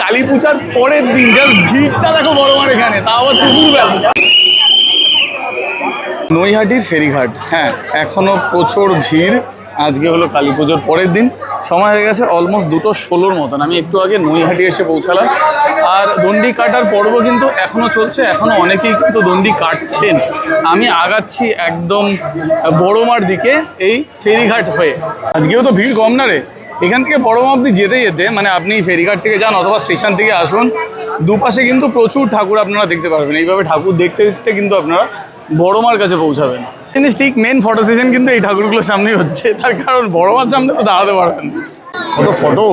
কালী পূজার পরের দিন, যার ভিড়টা দেখো বড় মার এখানে, তা আবার দুপুর নৈহাটির ফেরিঘাট হ্যাঁ এখনও প্রচুর ভিড়, আজকে হলো কালী পুজোর পরের দিন, সময় হয়ে গেছে অলমোস্ট দুটো ষোলোর মতন, আমি একটু আগে নৈহাটি এসে পৌঁছালাম, আর দণ্ডি কাটার পর্ব কিন্তু এখনও চলছে এখনও অনেকেই কিন্তু দণ্ডি কাটছেন, আমি আগাচ্ছি একদম বড়মার দিকে এই ফেরিঘাট হয়ে। আজকেও তো ভিড় কম না রে? এখান থেকে বড়মা অব্দি যেতে যেতে মানে আপনি ফেরিঘাট থেকে যান অথবা স্টেশন থেকে আসুন দুপাশে কিন্তু প্রচুর ঠাকুর আপনারা দেখতে পারবেন। এইভাবে ঠাকুর দেখতে দেখতে কিন্তু আপনারা বড়মার কাছে পৌঁছাবেন। জিনিস ঠিক মেন ফটো সেশন কিন্তু এই ঠাকুরগুলোর সামনেই হচ্ছে। তার কারণ বড়মার সামনে তো দাঁড়াতে পারবেন। কত ফটো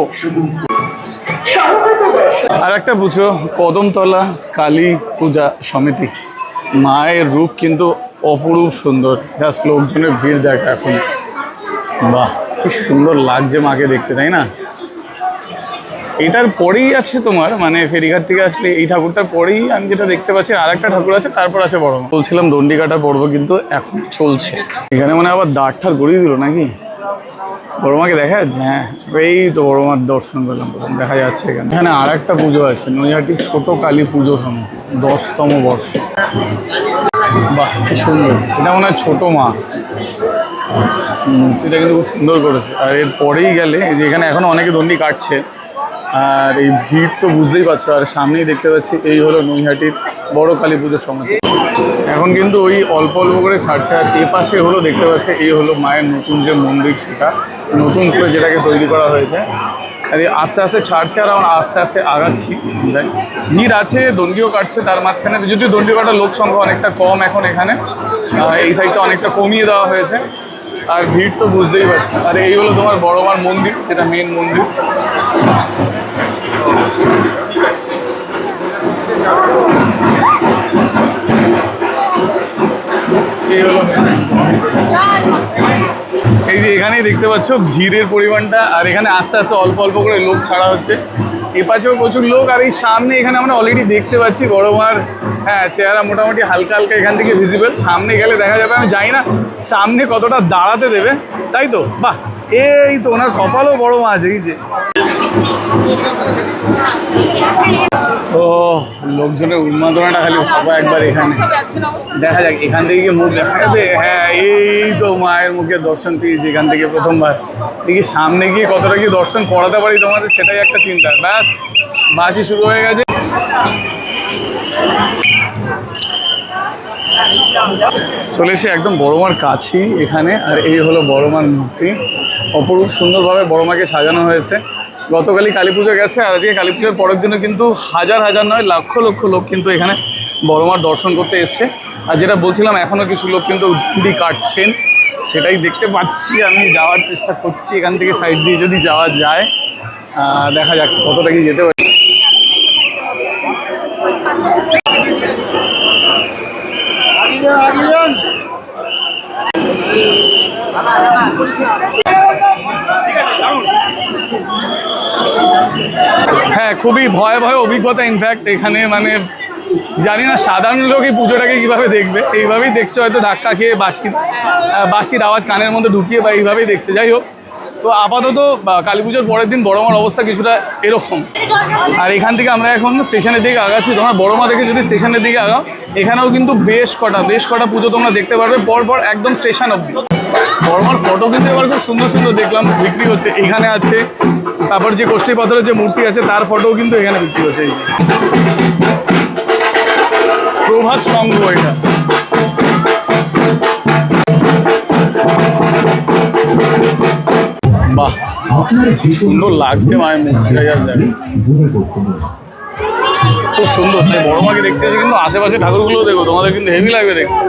আর একটা বুঝো কদমতলা কালী পূজা সমিতি। মায়ের রূপ কিন্তু অপরূপ সুন্দর। জাস্ট লোকজনের ভিড় দেখ এখন। বাহ। কি সুন্দর লাগছে মাকে দেখতে, তাই না? এটার পরেই আছে তোমার মানে ফেরিঘাট থেকে আসলে এই ঠাকুরটার পরেই আমি যেটা দেখতে পাচ্ছি আর একটা ঠাকুর আছে, তারপর আছে বড় বলছিলাম দণ্ডি কাটার পর্ব কিন্তু এখন চলছে। এখানে মানে আবার দাঁড় ঠার গড়িয়ে দিল নাকি? বড় মাকে দেখা যাচ্ছে? হ্যাঁ এই তো বড় মার দর্শন করলাম প্রথম দেখা যাচ্ছে এখানে। এখানে আর একটা পুজো আছে, নৈহাটি ছোট কালী পুজো সমিতি দশতম বর্ষ। বাহ সুন্দর। এটা মনে হয় ছোট মা। মূর্তিটা কিন্তু খুব সুন্দর করেছে। আর এর পরেই গেলে যে এখানে এখনও অনেকে দণ্ডি কাটছে, আর এই ভিড় তো বুঝতেই পারছ। আর সামনেই দেখতে পাচ্ছি, এই হলো নৈহাটির বড় কালী পুজোর সমিতি এখন কিন্তু ওই অল্প অল্প করে ছাড়ছে, আর এ পাশে হলো দেখতে পাচ্ছে, এই হলো মায়ের নতুন যে মন্দির সেটা, নতুন করে যেটাকে তৈরি করা হয়েছে। আর এই আস্তে আস্তে ছাড়ছে, আর আমরা আস্তে আস্তে আগাচ্ছি। ভিড় আছে, দণ্ডিও কাটছে, তার মাঝখানে যদিও দণ্ডি কাটার লোক সংখ্যা অনেকটা কম এখন এখানে এই সাইডটা অনেকটা কমিয়ে দেওয়া হয়েছে। আর ভিড় তো বুঝতেই পারছি। আর এই হলো তোমার বড় মার মন্দির, যেটা মেন মন্দির। এই যে এখানেই দেখতে পাচ্ছ, ভিড়ের পরিমাণটা, আর এখানে আস্তে আস্তে অল্প অল্প করে লোক ছাড়া হচ্ছে। এ পাশেও প্রচুর লোক আর এই সামনে এখানে আমরা অলরেডি দেখতে পাচ্ছি বড় মার হ্যাঁ চেহারা মোটামুটি হালকা হালকা এখান থেকে ভিজিবল সামনে গেলে দেখা যাবে, আমি জানি না সামনে কতটা দাঁড়াতে দেবে। তাই তো? বাহ, এই তো ওনার কপালও বড় মা আছে এই যে। ও, লোকজনের উন্মাদনাটা খালি ভাবো একবার এখানে। দেখা যাক, এখান থেকে কি মুখ দেখা যাবে? হ্যাঁ এই তো মায়ের মুখে দর্শন পেয়েছি এখান থেকে প্রথমবার। দেখি সামনে গিয়ে কতটা কি দর্শন করাতে পারি তোমাদের, সেটাই একটা চিন্তা। ব্যাস, বাসি শুরু হয়ে গেছে। চলে এসে একদম বড়মার কাছেই এখানে, আর এই হলো বড়মার মূর্তি। অপরূপ সুন্দরভাবে বড়মাকে সাজানো হয়েছে। গতকালই কালী পুজো গেছে আর আজকে কালী পুজোর পরের দিনও কিন্তু হাজার হাজার নয়, লক্ষ লক্ষ লোক কিন্তু এখানে বড়মার দর্শন করতে এসছে। আর যেটা বলছিলাম এখনও কিছু লোক কিন্তু গুটি কাটছেন, সেটাই দেখতে পাচ্ছি। আমি যাওয়ার চেষ্টা করছি এখান থেকে সাইড দিয়ে যদি যাওয়া যায়। দেখা যাক কতটা কি যেতে পারি। হ্যাঁ খুবই ভয় ভয় অভিজ্ঞতা ইনফ্যাক্ট এখানে মানে জানি না, সাধারণ লোক এই পুজোটাকে কীভাবে দেখবে? এইভাবেই দেখছে, হয়তো ধাক্কা খেয়ে বাসির বাঁশির আওয়াজ কানের মধ্যে ঢুকিয়ে বা এইভাবেই দেখছে। যাই হোক, তো আপাতত কালী পুজোর পরের দিন বড় মার অবস্থা কিছুটা এরকম। আর এখান থেকে আমরা এখন স্টেশনের দিকে আগাচ্ছি। তোমার বড় মা থেকে যদি স্টেশনের দিকে আগাও, এখানেও কিন্তু বেশ কটা বেশ কটা পুজো তোমরা দেখতে পারবে পর পর একদম স্টেশন অব্দি বড়মার ফটো কিন্তু এবার খুব সুন্দর সুন্দর দেখলাম, বিক্রি হচ্ছে। এখানে আছে তারপর যে কোষ্ঠী পাথরের যে মূর্তি আছে, তার ফটোও কিন্তু এখানে বিক্রি হচ্ছে। প্রভাত সংঘ এটা। বাহ, সুন্দর লাগছে মায়ের মূর্তিটা খুব সুন্দর, তাই বড় মাকে দেখতে কিন্তু আশেপাশে ঠাকুরগুলো দেখো, তোমাদের কিন্তু হেভি লাগবে দেখতে।